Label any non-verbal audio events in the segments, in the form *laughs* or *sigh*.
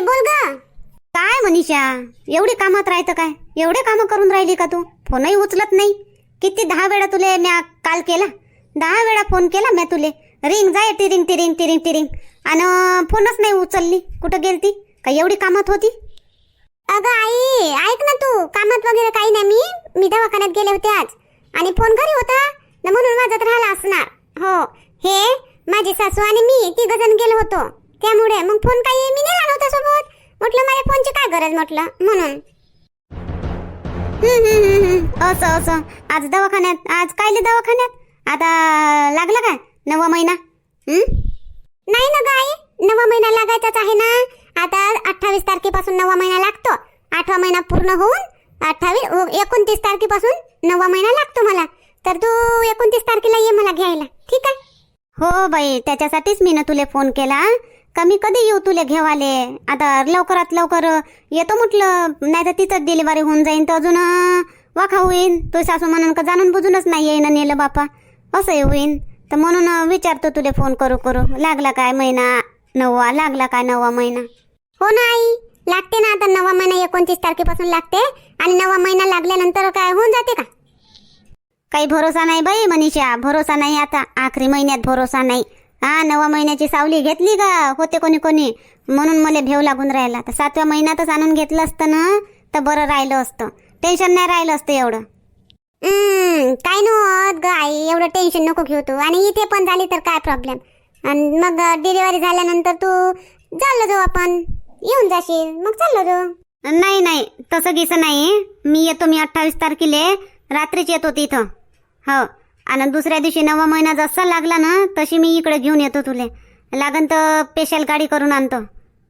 बोल ग. काय मनीषा? एवढी कामात राहतं काय? एवढे कामं करून राहिली का तू? फोनही उचलत नाही. किती दहा वेळा तुले म्या काल केला? दहा वेळा फोन केला म्या तुले? रिंग जाय टिरिंग टिरिंग टिरिंग टिरिंग. आणि फोनच नाही उचलली. कुठं गेलती? का एवढी कामात होती? अगं आई ऐक ना तू. कामात वगैरे काही नाही मी. मी दवाखान्यात गेले होते आज. आणि फोन घरी होता न म्हणून माझ्यात राहिला असणार. हो हे माझी सासू आणि मी तिघ जण गेलो होतो. त्यामुळे मग फोन काही मी नेला नव्हता सोबत. म्हटलं माझ्या फोनची काय गरज? म्हटलं म्हणून. असं असं. आज दवाखान्यात आज कायले दवाखान्यात? आता लागला काय? नवा महिना? नाही ना गाई नवा महिना लागायचाच आहे ना. आता अठ्ठावीस तारखेपासून नवा महिना लागतो. आठवा महिना पूर्ण होऊन अठ्ठावीस हो, एकोणतीस तारखेपासून नवा महिना लागतो मला. तर तू एकोणतीस तारखेला ये मला घ्यायला. ठीक आहे? हो बाई. त्याच्यासाठीच मी ना तुला फोन केला. का मी कधी येऊ तुले घेवाले? आता लवकरात लवकर येतो म्हटलं नाही तर तिथंच डिलिव्हरी होऊन जाईन तर अजून वाखा होईन. तू सासू म्हणून का जाणून बुजूनच नाही येईन नेलं बापा. असंही होईन. तर म्हणून विचारतो तुले फोन करू करू. लागला काय महिना? नववा? लागला काय नववा महिना? हो ना आई लागते ना आता नवा महिना एकोणतीस तारखेपासून लागते. आणि नवा महिना लागल्यानंतर काय होऊन जाते का? काही भरोसा नाही बाई मनीषा. भरोसा नाही आता. आखरी महिन्यात भरोसा नाही. हा नवा महिन्याची सावली घेतली का होते कोणी कोणी. म्हणून मला भेव लागून राहिला. तर सातव्या महिन्यातच आणून घेतलं असतं ना तर बरं राहिलं असतं. टेन्शन नाही राहिलं असतं एवढं. काय नव्हत ग आई एवढं टेन्शन नको घेऊ तू. आणि इथे पण झाली तर काय प्रॉब्लेम आणि मग डिलिव्हरी झाल्यानंतर तू चाललो जाऊ आपण. येऊन जाशील. मग चाललो जाऊ. नाही नाही. तसं गिसं नाही. मी येतो मी अठ्ठावीस तारखेले. रात्रीच येतो तिथं. हो. आणि दुसऱ्या दिवशी नवा महिना जसा लागला ना तशी मी इकडे घेऊन येतो तुले. लागन तर स्पेशल गाडी करून आणतो.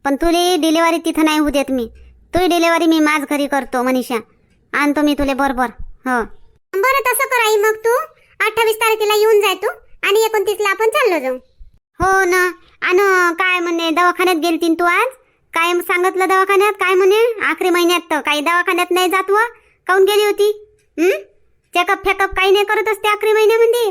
पण तुले डिलिव्हरी तिथं नाही होऊ देत मी. तुझी डिलिव्हरी मी माझ घरी करतो मनीषा. आणतो मी तुले बरोबर. हो. बरं तसं कर आई मग तू. अठ्ठावीस तारखेला येऊन जाय तू आणि एकोणतीसला आपण चाललो जाऊ. हो ना. आणि काय म्हणे दवाखान्यात गेलतीन तू आज? काय सांगितलं दवाखान्यात? काय म्हणे? आखरी महिन्यात तर काही दवाखान्यात नाही जात व. काऊन गेली होती? चेकअप फेकअप काही नाही करत असते आखरी महिन्यामध्ये.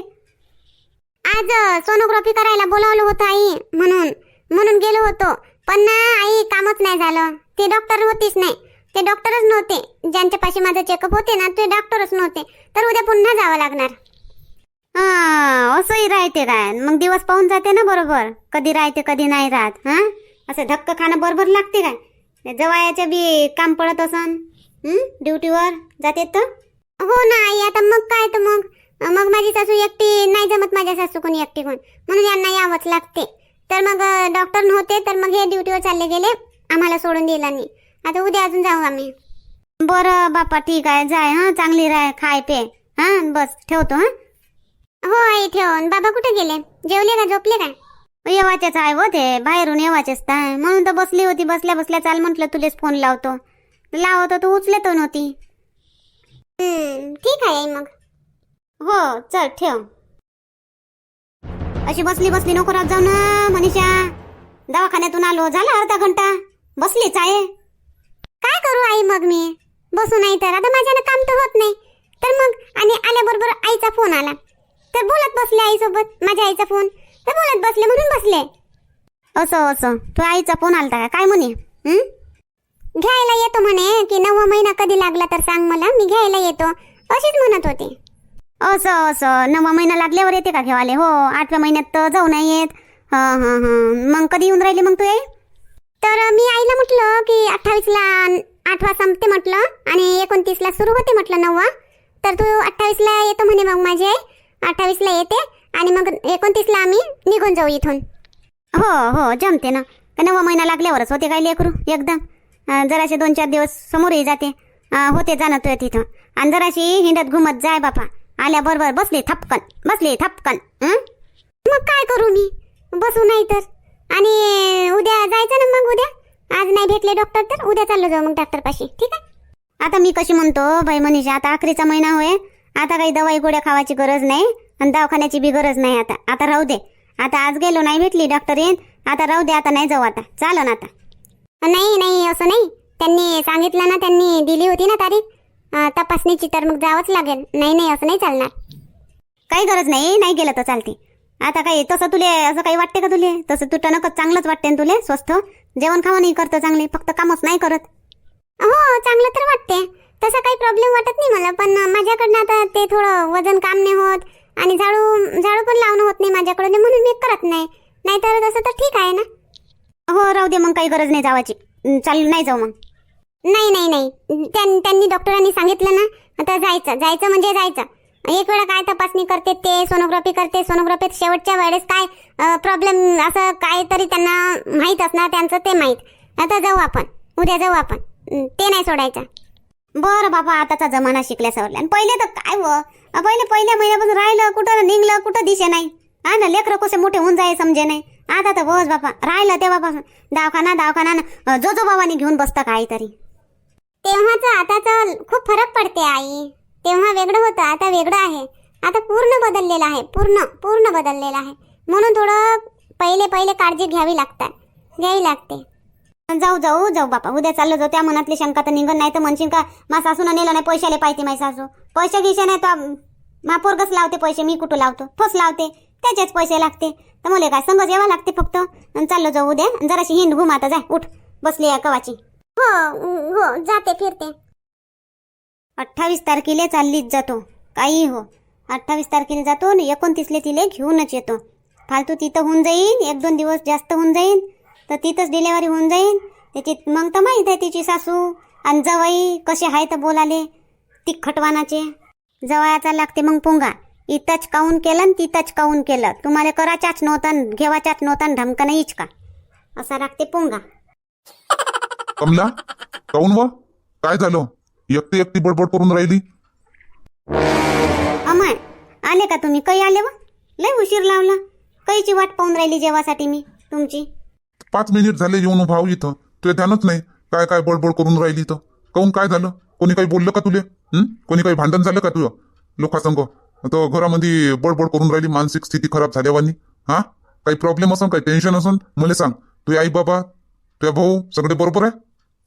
आज सोनोग्राफी करायला बोलावलं होतं आई म्हणून. म्हणून गेलो होतो. पण ना आई कामच नाही झालं. ते डॉक्टर होतीच नाही. ते डॉक्टरच नव्हते. ज्यांच्या पाशी माझं चेकअप होते ना ते डॉक्टरच नव्हते. तर उद्या पुन्हा जावं लागणार. हा असंही राहते काय? मग दिवस पाहून जाते ना बरोबर. कधी राहते कधी नाही राहत हा? असं धक्क खाणं बरोबर लागते काय? ते जवायाचे बी काम पडत असन ड्युटीवर जाते तर? हो ना आई आता मग काय तर मग? मग माझी सासू एकटी नाही जमत माझ्या सासू कोणी एकटी कोण म्हणून यांना यावंच लागते. तर मग डॉक्टर नव्हते तर मग हे ड्युटीवर चालले गेले. आम्हाला सोडून दिला नाही. आता उद्या अजून जाऊ आम्ही. बरं बापा ठीक आहे. जाय हा. चांगली राह खाय पे. हा बस. ठेवतो हा. हो आई ठेवून बाबा कुठे गेले? जेवले का? झोपले काय? येवाचेच आहे व ते. बाहेरून येवाचेच तर. म्हणून तर बसली होती. बसल्या बसल्या चाल म्हटलं तुलेच फोन लावतो. लावतो तू उचलत नव्हती. ठीक आहे आई मग. हो चल ठेव. अशी बसली बसली नको राहत जाऊ ना मनीषा. दवाखान्यातून आलो झाला अर्धा घंटा. बसलीच आहे. काय करू आई मग मी? बसू नाही तर. आता माझ्यानं काम तर होत नाही. तर मग? आणि आल्याबरोबर आईचा फोन आला. तर बोलत बसले आईसोबत माझ्या आईचा फोन. तर बोलत बसले म्हणून बसले. असं असं. तू आईचा फोन आलता का? काय म्हणे? घ्यायला येतो म्हणे की नववा महिना कधी लागला तर सांग मला मी घ्यायला येतो. अशीच म्हणत होते. असं असं. नवा महिना लागल्यावर येते का घेवाले? हो आठव्या महिन्यात तर जाऊ नाही येत हा हा हा. मग कधी येऊन राहिली मग तू आई? तर मी आईला म्हटलं की अठ्ठावीसला आठवा संपते म्हटलं आणि एकोणतीसला सुरू होते म्हटलं नववा. तर तू अठ्ठावीसला येतो म्हणे मग माझी आई. अठ्ठावीसला येते आणि मग एकोणतीसला आम्ही निघून जाऊ इथून. हो हो. जमते ना. का नवा महिना लागल्यावरच होते काय लेकरू? एकदम. जराशे दोन चार दिवस समोरही जाते. होते जाणं तुझ्या तिथं. आणि जराशी हिंडत घुमत जाय बापा. आल्याबरोबर बसले थपकन. बसले थपकन. मग काय करू मी? बसू नाही तर. आणि उद्या जायचं ना मग उद्या? आज नाही भेटले डॉक्टर तर उद्या चाललो जाऊ मग डॉक्टर पाशी. ठीक आहे? आता मी कशी म्हणतो बाई मनीषा आता आखरीचा महिना होय. आता काही दवाई गोळ्या खावायची गरज नाही आणि दवाखान्याची बी गरज नाही आता. आता राहू दे. आता आज गेलो नाही भेटली डॉक्टर येईन. आता राहू दे आता नाही जाऊ आता. चाल ना आता. नाही नाही असं नाही. त्यांनी सांगितलं ना त्यांनी दिली होती ना तारीख. तपासणीची तर मग जावंच लागेल. नाही नाही असं नाही चालणार. काही गरज नाही नाही गेलं तर चालते. आता काही तसं तुले असं काही वाटते का तुले? तसं तू टणकच चांगलंच वाटते ना तुले स्वस्थ? जेवण खावं नाही करतं चांगले फक्त कामच नाही करत. हो चांगलं तर वाटते. तसा काही प्रॉब्लेम वाटत नाही मला पण माझ्याकडनं आता ते थोडं वजन काम नाही होत आणि झाडू झाडू पण लावणं होत नाही माझ्याकडून म्हणून मी करत नाही. नाहीतर तसं तर ठीक आहे ना. हो राहू दे मग काही गरज नाही जावाची. चाल नाही जाऊ मग. नाही नाही नाही. त्यां- त्यांनी डॉक्टरांनी सांगितलं ना आता जायचं. जायचं म्हणजे जायचं. एक वेळा काय तपासणी करते ते सोनोग्राफी करते सोनोग्राफीत शेवटच्या वेळेस काय प्रॉब्लेम असं काहीतरी त्यांना माहीत असणार त्यांचं ते माहीत. आता जाऊ आपण. उद्या जाऊ आपण. ते नाही सोडायचं. बरं बाबा आताचा जमाना शिकल्या सवरल्या आणि पहिले तर काय व? पहिले पहिल्या महिन्यापासून राहिलं कुठं निघलं कुठं दिशे नाही. हा ना लेकरं कसे मोठे होऊन जाय समजे नाही. आता तर बस बापा राहिलं तेव्हापासून. दवाखाना दवाखाना जो जो बाबांनी घेऊन बसतं काहीतरी. तेव्हाचं आताचं खूप फरक पडते आई. तेव्हा वेगळं होतं आता वेगळं आहे. आता पूर्ण बदललेलं आहे पूर्ण पूर्ण बदललेलं आहे. म्हणून थोडं पहिले पहिले काळजी घ्यावी लागतात घ्यावी लागते. जाऊ जाऊ जाऊ बापा उद्या चाललो जाऊ. त्या मनातली शंका तर निघत नाही तर म्हणशील का मा सासून नेलं नाही पैशाले पाहिजे माय सासू. पैसे गिसे नाही तर मा पोरगच लावते पैसे मी कुठं लावतो? ठोस लावते त्याचेच पैसे लागते. तर मला काय संगच यावं लागते फक्त. चाललो जाऊ उद्या. जराशी हिंड घुम आता जाय उठ. बसली आहे कवाची. हो हो जाते फिरते. अठ्ठावीस तारखेला चाललीच जातो. काही हो. अठ्ठावीस तारखेला जातो आणि एकोणतीसले तिले घेऊनच येतो. फालतू तिथं होऊन जाईन एक दोन दिवस जास्त होऊन जाईन तर तिथंच डिलेवरी होऊन जाईन. त्याची मग तर माहीत आहे तिची सासू. आणि जवाई कसे आहे तर बोलाले. तिखटवानाचे. जवायाचा लागते मग पुंगा. इथंच काऊन केलं आणि तिथंच काऊन केलं? तुम्हाला कराच्याच नव्हता घेवाच्याच नव्हता न धमका नाहीच का? असा लागते पुंगा. कमला काऊन व? काय झालं? एकटी एकटी बडबड करून राहिली? अमाय आले का तुम्ही? काही आले व? लय उशीर लावला. काहीची वाट पाहून राहिली जेवासाठी मी तुमची? पाच मिनिट झाले येऊन भाऊ इथं. तुला ध्यानच नाही. काय काय बडबड करून राहिली इथं? काऊन काय झालं? कोणी काही बोललं का तुले? हं? कोणी काही भांडण झालं का तुझं? लोकांसंग? तर घरामध्ये बडबड करून राहिली मानसिक स्थिती खराब झाल्यावानी हा? काही प्रॉब्लेम असन काही टेन्शन असन? मला सांग. तुझे आई बाबा तुझ्या भाऊ सगळे बरोबर आहे?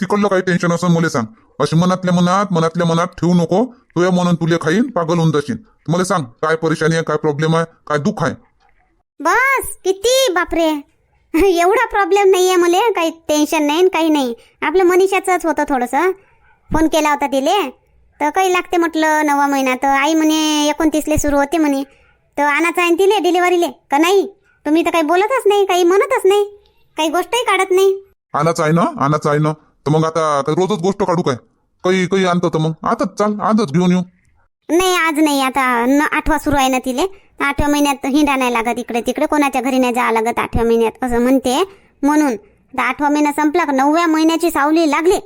तिकडलं काही टेन्शन असन मला सांग. अशी मनातल्या मनात मनातल्या मनात ठेवू नको. तुझ्या म्हणून तुले खाईन पागल होऊन जाशील मला सांग काय परेशानी आहे काय प्रॉब्लेम आहे काय दुःख आहे? बस किती बापरे. एवढा प्रॉब्लेम नाहीये मला काही टेन्शन नाही काही नाही. आपलं मनीषाचंच होतं थोडंसं. फोन केला होता तिले. तर काही लागते म्हटलं नवा महिना. तर आई म्हणे एकोणतीसले सुरू होते म्हणे. तर आणायचं आहे न तिले डिलिव्हरीले. का नाही? तुम्ही तर काही बोलतच नाही काही म्हणतच नाही काही गोष्टही काढत नाही. आणाच आहे ना आणाच आहे ना. तर मग आता रोजच गोष्ट काढू काय? काही काही आणतं तर मग. आताच चाल आजच घेऊन येऊ. नाही आज नाही. आता न आठवा सुरू आहे ना तिले. आठव्या महिन्यात हिंडा नाही लागत इकडे तिकडे. कोणाच्या घरी नाही जावं लागत आठव्या महिन्यात असं म्हणते. म्हणून आठवा महिना संपला का? नवव्या महिन्याची सावली लागली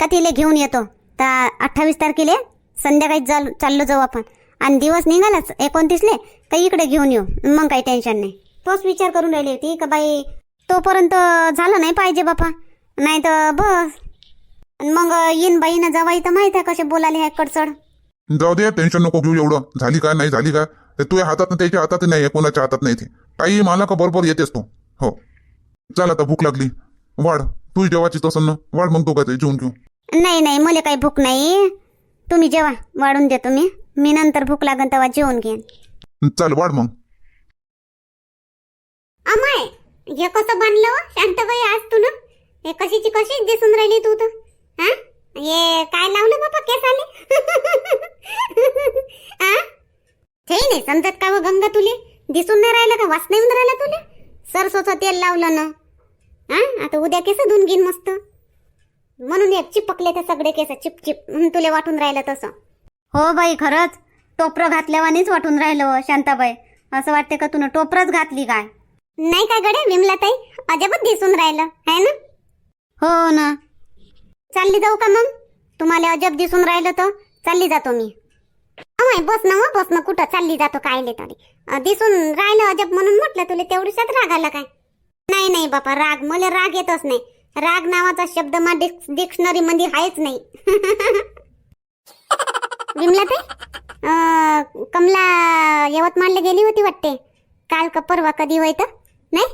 का तिले घेऊन येतो? तर अठ्ठावीस तारखेला संध्याकाळी चाल चाललो जाऊ आपण. आणि दिवस निघालाच एकोणतीसले का इकडे घेऊन येऊ. मग काही टेन्शन नाही. तोच विचार करून राहिली होती का बाई तोपर्यंत झालं नाही पाहिजे बापा. नाही तर बस. आणि मग येईन बाईनं जवाई तर माहीत आहे कसे बोलाले आहे कडचड जाऊ दे टेन्शन नको घेऊ एवढं. झाली काय नाही झाली काय ते तुझ्या हातात त्याच्या हातात नाही कोणाच्या हातात नाही ते. काही मला का बरोबर येतेस तू? हो. चला आता भूक लागली. वाढ. तू जेवाची तसं ना वाढ मग दोघांचं जेवून घेऊ. नाही नाही मला काही भूक नाही. तुम्ही जेवा वाढून देतो मी मी नंतर भूक लागन तेव्हा जेवून घेईन. चल वाढ मग. अमाय हे कसं बांधलं हो, शांताबाई आज तू ना? हे कशीची कशीच दिसून राहिली तू तर? हा? हे काय लावलं बाबा केस आले हा *laughs* ते नाही समजत का व गंगा तुले? दिसून नाही राहिलं का? वास नाही येऊन राहिला तुले? सरसोचं तेल लावलं ना. हा? आता उद्या केस धुवून घेईन मस्त. म्हणून एक चिपकले ते सगळे केस चिप चिप. म्हणून तुले वाटून राहिलं तसं. हो बाई खरंच. टोपरं घातल्यावानीच वाटून राहिलं हो, शांताबाई. असं वाटते का तुनं टोपरच घातली काय? नाही का गडे विमला ताई अजबच दिसून राहिलं है ना? हो ना. चालली जाऊ का मग? तुम्हाला अजब दिसून राहिलं तर चालली जातो मी. अमाय बस ना हो, बस ना कुठं? चालली जातो कायले तरी. अं, दिसून राहिलं अजब म्हणून म्हटलं तुला तेवढीशात राग आला काय? नाही नाही बापा राग. मला राग येतच नाही. राग नावाचा शब्द मा डिक्शनरी मध्ये आहेच नाही. *laughs* विमला ते कमला यवतमाळला गेली होती वाटते. काल का परवा कधी होय तर? नाही?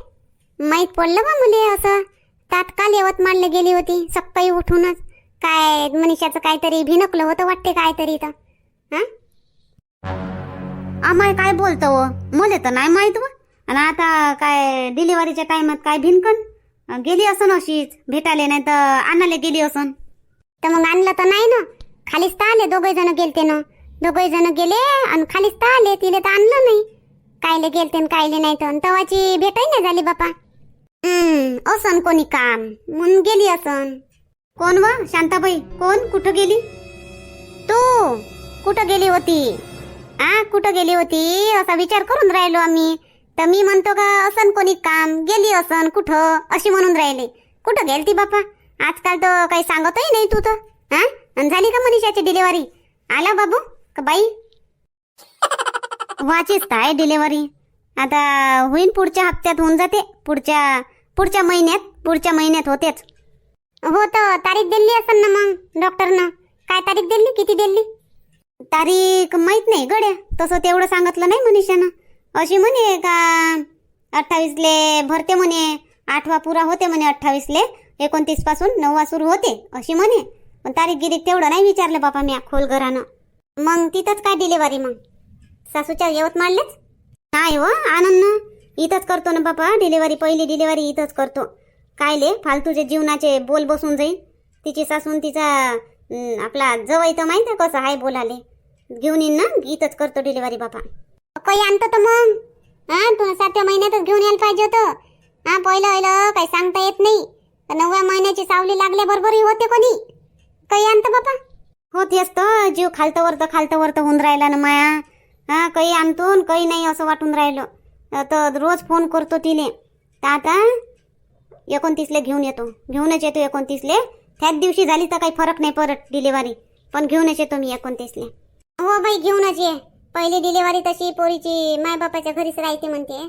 माहीत पडलं बा मुले असं. तात्काळ यवतमाळला गेली होती सकाळी उठूनच. काय मनीषाचं काहीतरी भिनकलं होतं वाटते काहीतरी तर. हा? आम्हाला काय बोलतो हो? मुले तर नाही माहीत व. आणि आता काय डिलिव्हरीच्या टायमात काय भिनकन? गेली असन अशीच. भेटाले नाही तर आणाले गेली असन. तर मग आणलं तर नाही ना? खालीच तर आले दोघे जण गेलते ना. दोघे जण गेले आणि खालीच तर आले. तिले तर आणलं नाही. कायले गेलते आणि कायले नाही तर. तवाची भेटही नाही झाली बापा. असन कोणी काम. म्हणून गेली असन. कोण व? शांताबाई. कोण? कुठं गेली? तू. कुठं गेली होती? आ कुठं गेली होती? असा विचार करून राहिलो आम्ही. तर मी म्हणतो का असन कोणी काम गेली असन कुठं अशी म्हणून राहिले. कुठं गेलती बाप्पा? आजकाल तर काही सांगतही नाही तू तर. हा? झाली का मनीषाची डिलिव्हरी आला बाबू? का बाई? वाचीच काय डिलेवरी आता होईन पुढच्या हप्त्यात होऊन जाते. पुढच्या पुढच्या महिन्यात पुढच्या महिन्यात होतेच. हो तर तारीख दिली असन ना मग डॉक्टरनं काय तारीख दिली? किती दिली? तारीख माहीत नाही गड्या. तसं तेवढं सांगितलं नाही मनीषानं. अशी म्हणे का अठ्ठावीसले भरते म्हणे आठवा पुरा होते म्हणे अठ्ठावीसले एकोणतीसपासून नववा सुरू होते अशी म्हणे. पण तारीख गिरीक तेवढं नाही विचारलं बापा मी खोल घरानं. मग तिथंच काय डिलिव्हरी मग? सासूच्या यवतमाळलेच नाही हो आनंद इथंच करतो ना बापा डिलिव्हरी पहिली डिलिव्हरी इथंच करतो. कायले फालतूचे जीवनाचे बोल बसून जाईन. तिची सासून तिचा आपला जवळ तर माहीत आहे कसं हाय बोलाले. घेऊन येईन ना इथंच करतो डिलिव्हरी बापा. काही आणतो तर मग. हा तू सातव्या महिन्यातच घेऊन यायला पाहिजे होतं. हा पहिलं पहिलं काही सांगता येत नाही. नवव्या महिन्याची सावली लागल्याबरोबरही होते कोणी? काही आणतं बापा होतेच तर जीव खालतं वरतं खालतं वरतं होऊन राहिला ना माया. हा काही आणतो काही नाही असं वाटून राहिलं. तर रोज फोन करतो तिने तर आता एकोणतीसले घेऊन येतो. घेऊनच येतो एकोणतीसले. त्याच दिवशी झाली तर काही फरक नाही पडत डिलिव्हरी पण घेऊनच येतो मी एकोणतीसले. हो बाई घेऊनच ये. पहिली डिलिव्हरी तशी पोरीची मायबापाच्या घरीच राहते म्हणते.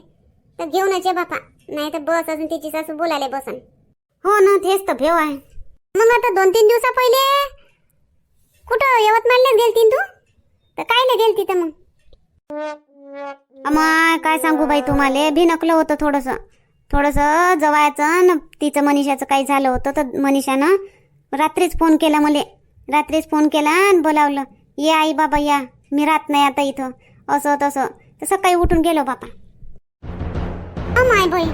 तर घेऊनच ये बापा. नाही तर बस अजून तिची सासू बोलायला बसन. हो ना तेच तर भेव आहे. मग आता दोन तीन दिवसा पहिले? कुठं यवतमाळलाच गेलती तू? तर कायला गेलती तर मग? काय सांगू बाई तुम्हाला? भिनकलं होतं थोडंसं. थोडंसं जवायचं तिचं मनीषाचं काही झालं होतं तर मनीषानं रात्रीच फोन केला मले. रात्रीच फोन केला आणि बोलावलं ये आई बाबा या. मी राहत नाही आता इथं. असं तसं. तर सकाळी उठून गेलो बापा. माय बाई.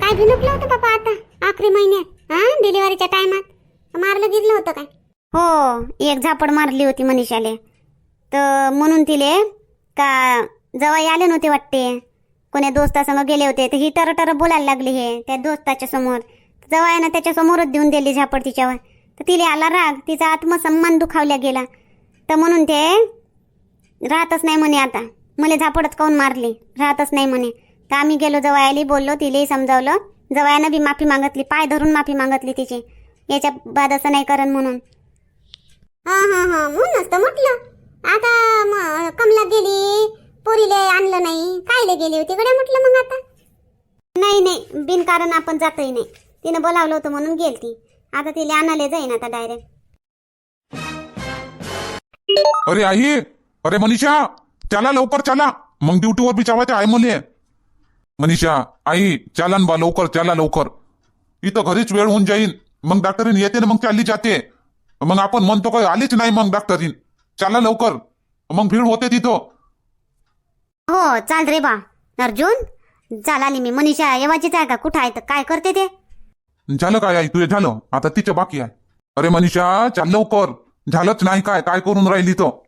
काय भिनकलं होतं बाबा आता? आखरी महिन्यात हा? डिलिव्हरीच्या टायमात? मारलं गिरलं होतं काय? हो एक झापड मारली होती मनीषाले. तर म्हणून तिले का जवाई आले नव्हते वाटते. कोण्या दोस्तासंग गेले होते. तर ही टर टर बोलायला लागली हे त्या दोस्ताच्या समोर. जवायानं त्याच्या समोरच देऊन दिली झापड तिच्यावर. तर तिले आला राग. तिचा आत्मसन्मान दुखावल्या गेला. तर म्हणून ते राहतच नाही म्हणे आता. मला झापडच काऊन मारली? राहतच नाही म्हणे. तर आम्ही गेलो जवायाली बोललो तिलेही समजावलं. जवायानं बी माफी मागितली पाय धरून माफी मागितली तिची. याच्या बाद असं नाही करण म्हणून. हा हा हा म्हणूनच तर म्हटलं. आता म- कमला गेली पोरीले आणलं नाही. कायले गेली होती कडे म्हटलं मग आता? नाही नाही. बिनकारण आपण जातही नाही. तिनं बोलावलं होतं म्हणून गेलती. आता तिला आणायला जाईन आता डायरेक्ट अरे आई! अरे मनीषा चला लवकर चला. मग ड्युटीवर बी चावायचे आहे मुले मनीषा आई चला न बा लवकर चला लवकर. इथं घरीच वेळ होऊन जाईन. मग डॉक्टरीन येते ना मग चालली जाते. मग आपण म्हणतो काय आलीच नाही मग डॉक्टरीन चला लवकर. मग भीड होते तिथं. हो चाल रे बा. अर्जुन चाल आली मी. मनीषा येवाचीच आहे का? कुठं आहे? तर काय करते ते? झालं काय आई? तुझे झालं. आता तिचं बाकी आहे. अरे मनीषा चाल लवकर. झालंच नाही काय? काय करून राहिली तो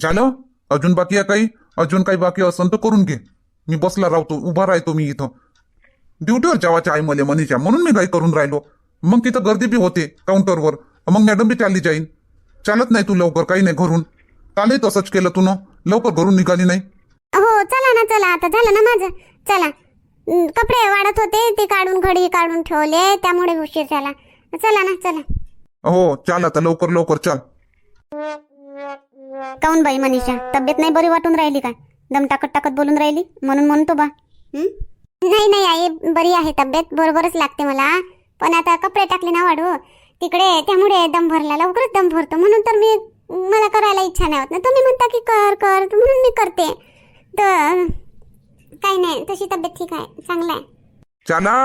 झालं? अजून बाकी आहे काही? अजून काही बाकी असन तर करून घे. मी बसला राहतो उभा राहतो मी इथं. ड्युटीवर जेवायचे आहे मला मनीषा म्हणून मी काही करून राहिलो. मग तिथं गर्दी बी होते काउंटरवर. मग मॅडम बी चालली जाईन. चालत नाही तू लवकर काही नाही घरून. कालही तसंच केलं तू न लवकर घरून निघाली नाही. हो चला ना चला. आता झालं ना माझं. चला. कपडे वाढत होते. ते काढून घडी काढून ठेवले. त्यामुळे उशीर झाला. चला ना चला. हो चाल आता. लवकर लवकर चाल. काऊन बाई मनीषा? तब्येत नाही बरी वाटून राहिली काय? दम टाकत टाकत बोलून राहिली? म्हणून म्हणतो बा. हं? नाही नाही आई बरी आहे तब्येत. बरोबरच लागते मला. पण आता कपडे टाकले ना वाढू. तिकडे त्यामुळे दम भरला. लवकरच दम भरतो. म्हणून तर मी मला करायला इच्छा नाही होत ना. तुम्ही म्हणता की कर कर. म्हणून मी करते. तर काही नाही. तशी तब्येत ठीक आहे. चांगलं आहे. चला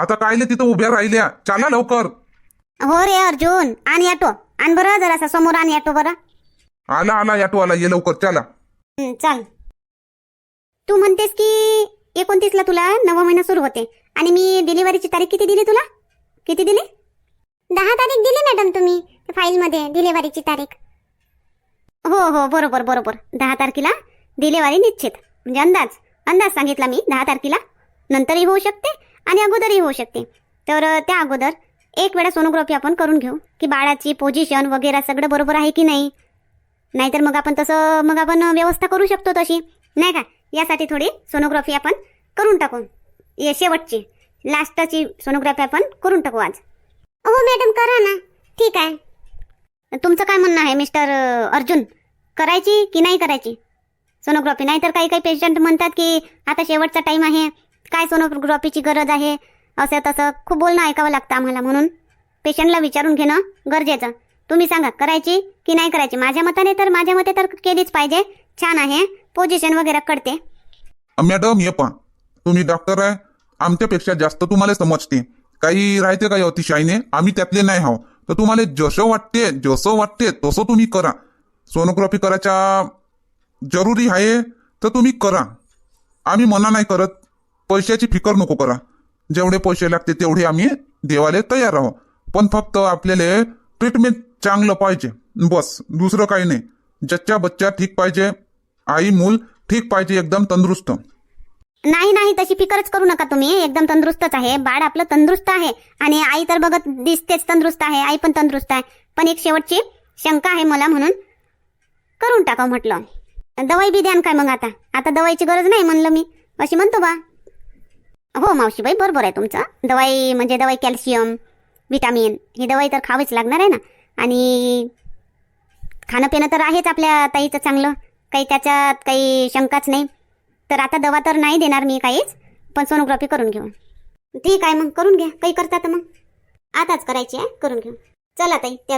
आता कायले तिथं उभ्या राहिल्या. चला लवकर. हो रे अर्जुन. आणि ऑटो आण बरं जरासा. समोर आणि ऑटो बरं. आला आला याटो ये लवकर चला. हं, चाल. तू म्हणतेस की एकोणतीसला तुला नवा महिना सुरू होते. आणि मी डिलिव्हरीची तारीख किती दिली तुला? किती दिली? दहा तारीख दिली मॅडम तुम्ही. फाईलमध्ये डिलिव्हरीची तारीख. हो हो बरोबर बरोबर. दहा तारखेला डिलेवरी निश्चित. म्हणजे अंदाज. अंदाज सांगितला मी दहा तारखेला. नंतरही होऊ शकते आणि अगोदरही होऊ शकते. तर अ, त्या अगोदर एक वेळा सोनोग्राफी आपण करून घेऊ. की बाळाची पोझिशन वगैरे सगळं बरोबर आहे की नाही? नाहीतर मग आपण तसं मग आपण व्यवस्था करू शकतो तशी. नाही का? यासाठी थोडी सोनोग्राफी आपण करून टाकू. ये शेवटची लास्टची सोनोग्राफी आपण करून टाकू आज. हो मॅडम करा ना. ठीक आहे. तुमचं काय म्हणणं आहे मिस्टर अर्जुन? करायची की नाही करायची सोनोग्राफी नाहीतर काही काही पेशंट म्हणतात की आता शेवटचा टाईम आहे. काय सोनोग्राफीची गरज आहे? असं तसं खूप बोलणं ऐकावं लागतं आम्हाला म्हणून. पेशंटला विचारून घेणं गरजेचं. तुम्ही सांगा करायची की नाही करायची? माझ्या मताने तर माझ्या मते तर केलीच पाहिजे. छान आहे. पोझिशन वगैरे कळते. मॅडम हे पण. तुम्ही डॉक्टर आहे. आमच्यापेक्षा जास्त तुम्हाला समजते. काही राहते काही अतिशयने आम्ही त्यातले नाही आहो तर तुम्हाला जसं वाटते जसं वाटते तसं तुम्ही करा. सोनोग्राफी करायच्या जरुरी आहे तर तुम्ही करा. आम्ही मना नाही करत. पैशाची फिकर नको करा. जेवढे पैसे लागते तेवढे आम्ही देवाले तयार आहो पण फक्त आपल्याला ट्रीटमेंट चांगलं पाहिजे. बस. दुसरं काही नाही. जच्चा बच्चा ठीक पाहिजे आई मूल ठीक पाहिजे एकदम तंदुरुस्त. नाही नाही तशी फिकरच करू नका तुम्ही. एकदम तंदुरुस्तच आहे. बाळ आपलं तंदुरुस्त आहे. आणि आई तर बघत दिसतेच तंदुरुस्त आहे. आई पण तंदुरुस्त आहे. पण एक शेवटची शंका आहे मला म्हणून. करून टाका म्हटलं. दवाई बी द्यान काय मग आता? आता दवाईची गरज नाही म्हणलं मी. अशी म्हणतो बा. हो मावशीबाई बरोबर आहे तुमचं. दवाई म्हणजे दवाई कॅल्शियम विटामिन ही दवाई तर खावीच लागणार आहे ना. आणि खाणं पिणं तर आहेच आपल्या ताईचं चांगलं. काही त्याच्यात काही शंकाच नाही. तर आता दवा तर नाही देणार मी काहीच पण सोनोग्राफी करून घेऊ. ठीक आहे मग करून घ्या. काही करतात तर मग. आताच करायची आहे करून घेऊ. चला ताई त्या